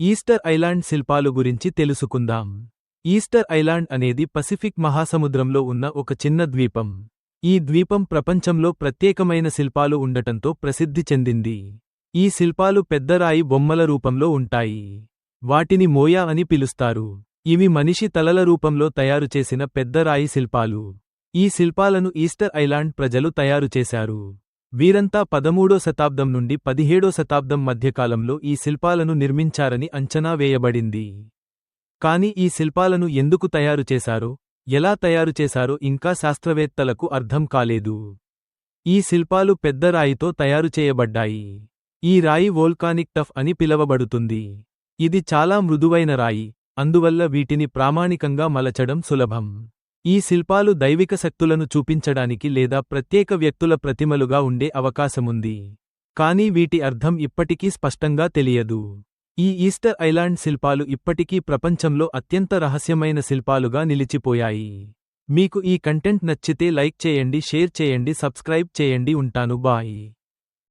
Easter island శిల్పాలు గురించి తెలుసుకుందాం. ఈస్టర్ ఐలాండ్ అనేది పసిఫిక్ మహాసముద్రంలో ఉన్న ఒక చిన్న ద్వీపం. ఈ ద్వీపం ప్రపంచంలో ప్రత్యేకమైన శిల్పాలు ఉండటంతో ప్రసిద్ధి చెందింది. ఈ శిల్పాలు పెద్దరాయి బొమ్మల రూపంలో ఉంటాయి. వాటిని మోయా అని పిలుస్తారు. ఇవి మనిషి తలల రూపంలో తయారు చేసిన పెద్దరాయి శిల్పాలు. ఈ శిల్పాలను ఈస్టర్ ఐలాండ్ ప్రజలు తయారు చేశారు. వీరంతా పదమూడో శతాబ్దం నుండి పదిహేడో శతాబ్దం మధ్యకాలంలో ఈ శిల్పాలను నిర్మించారని అంచనా వేయబడింది. కాని ఈ శిల్పాలను ఎందుకు తయారు చేశారో ఎలా తయారు చేశారో ఇంకా శాస్త్రవేత్తలకు అర్థం కాలేదు. ఈ శిల్పాలు పెద్ద రాయితో తయారు చేయబడ్డాయి. ఈ రాయి వోల్కానిక్ టఫ్ అని పిలవబడుతుంది. ఇది చాలా మృదువైన రాయి అందువల్ల వీటిని ప్రామాణికంగా మలచడం సులభం. ఈ శిల్పాలు దైవిక శక్తులను చూపించడానికి లేదా ప్రత్యేక వ్యక్తుల ప్రతిమలుగా ఉండే అవకాశముంది. కానీ వీటి అర్థం ఇప్పటికీ స్పష్టంగా తెలియదు. ఈ ఈస్టర్ ఐలాండ్ శిల్పాలు ఇప్పటికీ ప్రపంచంలో అత్యంత రహస్యమైన శిల్పాలుగా నిలిచిపోయాయి. మీకు ఈ కంటెంట్ నచ్చితే లైక్ చేయండి షేర్ చేయండి సబ్స్క్రైబ్ చేయండి ఉంటాను. బాయ్.